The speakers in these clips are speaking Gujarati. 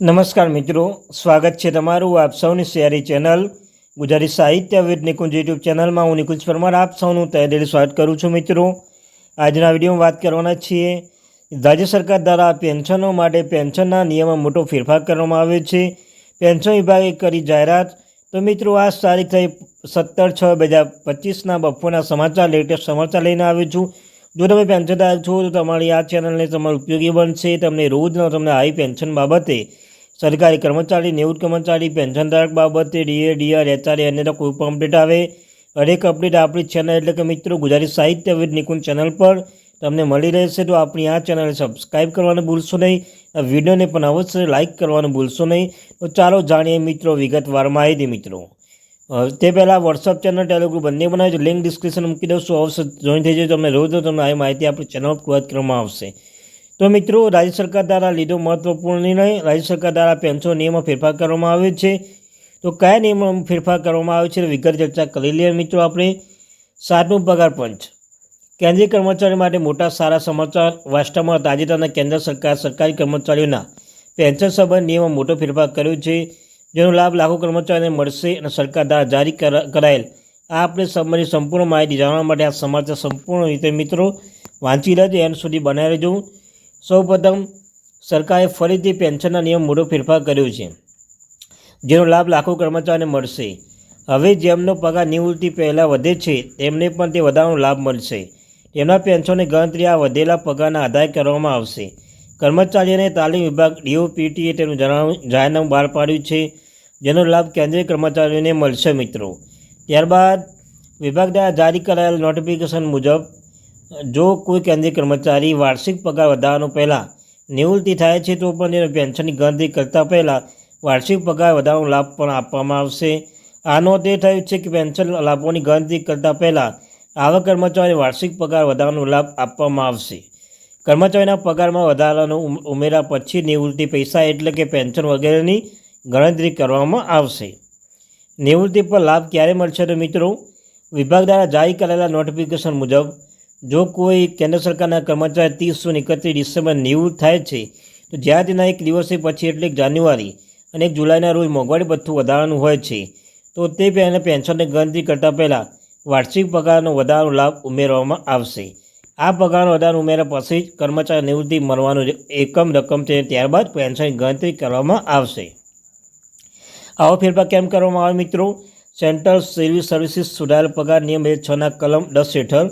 નમસ્કાર મિત્રો, સ્વાગત છે તમારું આપ સૌની શેરી ચેનલ ગુજરાતી સાહિત્ય વિદ નિકુંજ યુટ્યુબ ચેનલમાં. હું નિકુંજ પરમાર, આપ સૌનું તહેદિલ સ્વાગત કરું છું મિત્રો. આજના વિડીયોમાં વાત કરવાના છીએ, રાજ્ય સરકાર દ્વારા પેન્શનો માટે પેન્શનના નિયમમાં મોટો ફેરફાર કરવામાં આવ્યો છે. પેન્શન વિભાગે કરી જાહેરાત. તો મિત્રો, આ તારીખ થઈ સત્તર છ બે હજાર પચીસના બપોરના સમાચાર, લેટેસ્ટ સમાચાર લઈને આવ્યો છું. જો તમે પેન્શનદાર છો, તો તમારી આ ચેનલને તમારું ઉપયોગી બનશે. તમને રોજના તમને હાઈ પેન્શન બાબતે સરકારી કર્મચારી નિવૃત્ત કર્મચારી, પેન્શનધારક બાબતે ડીએ, ડીઆર એચઆર અન્ય કોઈ પણ અપડેટ આવે, હરેક અપડેટ આપણી ચેનલ એટલે કે મિત્રો ગુજરાતી સાહિત્ય વિદ નિકુંજ ચેનલ પર તમને મળી રહેશે. તો આપણી આ ચેનલ સબસ્ક્રાઈબ કરવાનું ભૂલશો નહીં. વિડીયોને પણ અવશ્ય લાઇક કરવાનું ભૂલશો નહીં. તો ચાલો જાણીએ મિત્રો વિગતવાર માહિતી મિત્રો. તે પહેલાં વોટ્સઅપ ચેનલ ટેલિગ્રુપ બંને બનાવી લિંક ડિસ્ક્રિપ્શન મૂકી દઉં છું. અવશ્ય જોઈન થઈ જાય તમને રોજ તમને આ માહિતી આપણી ચેનલ પર કરવામાં આવશે. તો મિત્રો, રાજ્ય સરકાર દ્વારા લીધો મહત્વપૂર્ણ નિર્ણય, રાજ્ય સરકાર દ્વારા પેન્શન નિયમમાં ફેરફાર કરવામાં આવ્યો છે. તો કયા નિયમોમાં ફેરફાર કરવામાં આવ્યો છે વિગત ચર્ચા કરી લઈએ મિત્રો આપણે. સાતમું પગાર પંચ. કેન્દ્રીય કર્મચારીઓ માટે મોટા સારા સમાચાર, વાસ્તવમાં તાજેતરના કેન્દ્ર સરકાર, સરકારી કર્મચારીઓના પેન્શન સંબંધ નિયમમાં મોટો ફેરફાર કર્યો છે. જેનો લાભ લાખો કર્મચારીઓને મળશે અને સરકાર દ્વારા જારી કરા- કરાયેલ. આ આપણે સંબંધિત સંપૂર્ણ માહિતી જાણવા માટે આ સમાચાર સંપૂર્ણ રીતે મિત્રો વાંચી લેજો એન્ડ સુધી બનાવી રહેજો. સૌપ્રથમ સરકારે ફરીથી પેન્શનના નિયમ મોટો ફેરફાર કર્યો છે, જેનો લાભ લાખો કર્મચારીઓને મળશે. હવે જેમનો પગાર નિવૃત્તિ પહેલાં વધે છે, તેમને પણ તે વધારાનો લાભ મળશે. તેમના પેન્શનની ગણતરી આ વધેલા પગારના આધારે કરવામાં આવશે. કર્મચારીઓને તાલીમ વિભાગ ડીઓપીટીએ તેનું જણાવ, જાહેરનામું બહાર પાડ્યું છે, જેનો લાભ કેન્દ્રીય કર્મચારીઓને મળશે, મિત્રો. ત્યારબાદ વિભાગ દ્વારા જારી કરાયેલ નોટિફિકેશન મુજબ જો કોઈ કેન્દ્રીય કર્મચારી વાર્ષિક પગાર વધારવાનો પહેલાં નિવૃત્તિ થાય છે, તો પણ તેને પેન્શનની ગણતરી કરતાં પહેલાં વાર્ષિક પગાર વધારવાનો લાભ પણ આપવામાં આવશે. આનો તે થયું છે કે પેન્શન લાભોની ગણતરી કરતાં પહેલાં આવા કર્મચારીને વાર્ષિક પગાર વધારવાનો લાભ આપવામાં આવશે. કર્મચારીના પગારમાં વધારાનો ઉમ- ઉમેરા પછી નિવૃત્તિ પૈસા એટલે કે પેન્શન વગેરેની ગણતરી કરવામાં આવશે. નિવૃત્તિ પર લાભ ક્યારે મળશે તો મિત્રો? વિભાગ દ્વારા જારી કરેલા નોટિફિકેશન મુજબ જો કોઈ કેન્દ્ર સરકારના કર્મચારી ત્રીસો એકત્રીસ ડિસેમ્બર નિવૃત્ત થાય છે, તો જ્યાં તેના એક દિવસે પછી, એટલે જાન્યુઆરી અને એક જુલાઈના રોજ મોંઘવારી ભથ્થું વધારવાનું હોય છે, તો તે પહેલાં પેન્શનની ગણતરી કરતાં પહેલાં વાર્ષિક પગારનો વધારાનો લાભ ઉમેરવામાં આવશે. આ પગારનો વધારો ઉમેર્યા પછી જ કર્મચારી નિવૃત્તિ મળવાનું એકમ રકમ છે, ત્યારબાદ પેન્શનની ગણતરી કરવામાં આવશે. આવો ફેરફાર કેમ કરવામાં આવે મિત્રો? સેન્ટ્રલ સિવિલ સર્વિસીસ સુધારેલ પગાર નિયમ બે છના કલમ દસ હેઠળ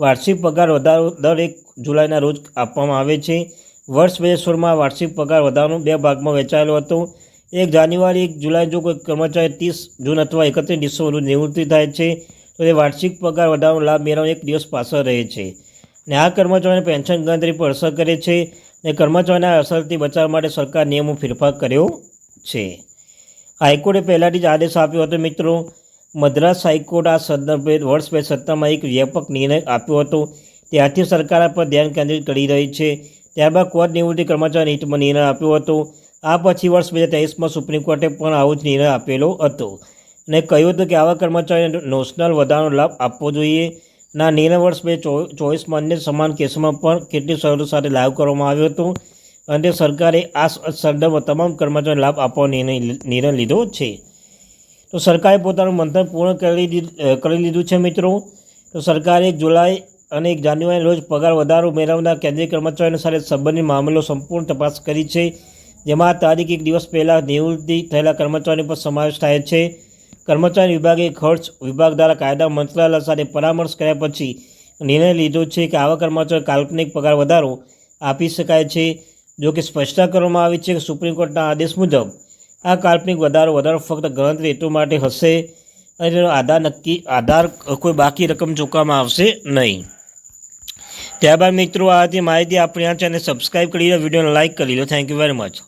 વાર્ષિક પગાર વધારો દર એક જુલાઈના રોજ આપવામાં આવે છે. વર્ષ બે હજાર વાર્ષિક પગાર વધારો બે ભાગમાં વહેંચાયેલો હતો. એક જાન્યુઆરી, એક જુલાઈ, જો કોઈ કર્મચારી ત્રીસ જૂન અથવા એકત્રીસ ડિસેમ્બર નિવૃત્તિ થાય છે, તો તે વાર્ષિક પગાર વધારવાનો લાભ મેળવવાનો એક દિવસ પાછળ રહે છે. અને આ કર્મચારીઓને પેન્શન ગણતરી પર અસર કરે છે અને કર્મચારીના અસરથી બચાવવા માટે સરકાર નિયમો ફેરફાર કર્યો છે. હાઈકોર્ટે પહેલાંથી જ આદેશ આપ્યો હતો, મિત્રો. મદ્રાસ હાઈકોર્ટ આ સંદર્ભે વર્ષ બે સત્તરમાં એક વ્યાપક નિર્ણય આપ્યો હતો. ત્યારથી સરકાર પર ધ્યાન કેન્દ્રિત કરી રહી છે. ત્યારબાદ કોર્ટ નિવૃત્તિ કર્મચારી હિતમાં નિર્ણય આપ્યો હતો. આ પછી વર્ષ બે હજાર તેવીસમાં સુપ્રીમ કોર્ટે પણ આવો જ નિર્ણય આપેલો હતો અને કહ્યું હતું કે આવા કર્મચારીને નોશનલ વધારાનો લાભ આપવો જોઈએ. ના, નિર્ણય વર્ષ બે ચોવીસમાં અન્ય સમાન કેસોમાં પણ કેટલી શરતો સાથે લાગુ કરવામાં આવ્યો હતો અને સરકારે આ સંદર્ભમાં તમામ કર્મચારીને લાભ આપવાનો નિર્ણય લીધો છે. તો સરકારે પોતાનું મંથન પૂર્ણ કરી દીધ- કરી લીધું છે મિત્રો. તો સરકારે એક જુલાઈ અને એક જાન્યુઆરી રોજ પગાર વધારો મેળવનાર કેન્દ્રીય કર્મચારીઓ સાથે સંબંધિત મામલો સંપૂર્ણ તપાસ કરી છે. જેમાં તારીખ એક દિવસ પહેલાં નિવૃત્તિ થયેલા કર્મચારીઓ પર સમાવેશ થાય છે. કર્મચારી વિભાગે ખર્ચ વિભાગ દ્વારા કાયદા મંત્રાલય સાથે પરામર્શ કર્યા પછી નિર્ણય લીધો છે કે આવા કર્મચારીઓ કાલ્પનિક પગાર વધારો આપી શકાય છે. જો કે સ્પષ્ટતા કરવામાં આવી છે કે સુપ્રીમ કોર્ટના આદેશ મુજબ આ કાલ્પનિક વધારો વધારો ફક્ત ગણતરી હેતુ માટે હશે અને તેનો આધાર નક્કી આધાર કોઈ બાકી રકમ ચૂકવવામાં આવશે નહીં. ત્યારબાદ મિત્રો આ હતી માહિતી. આપણી આ ચેનલ સબસ્ક્રાઈબ કરી લો વિડીયોને લાઇક કરી લો. Thank you very much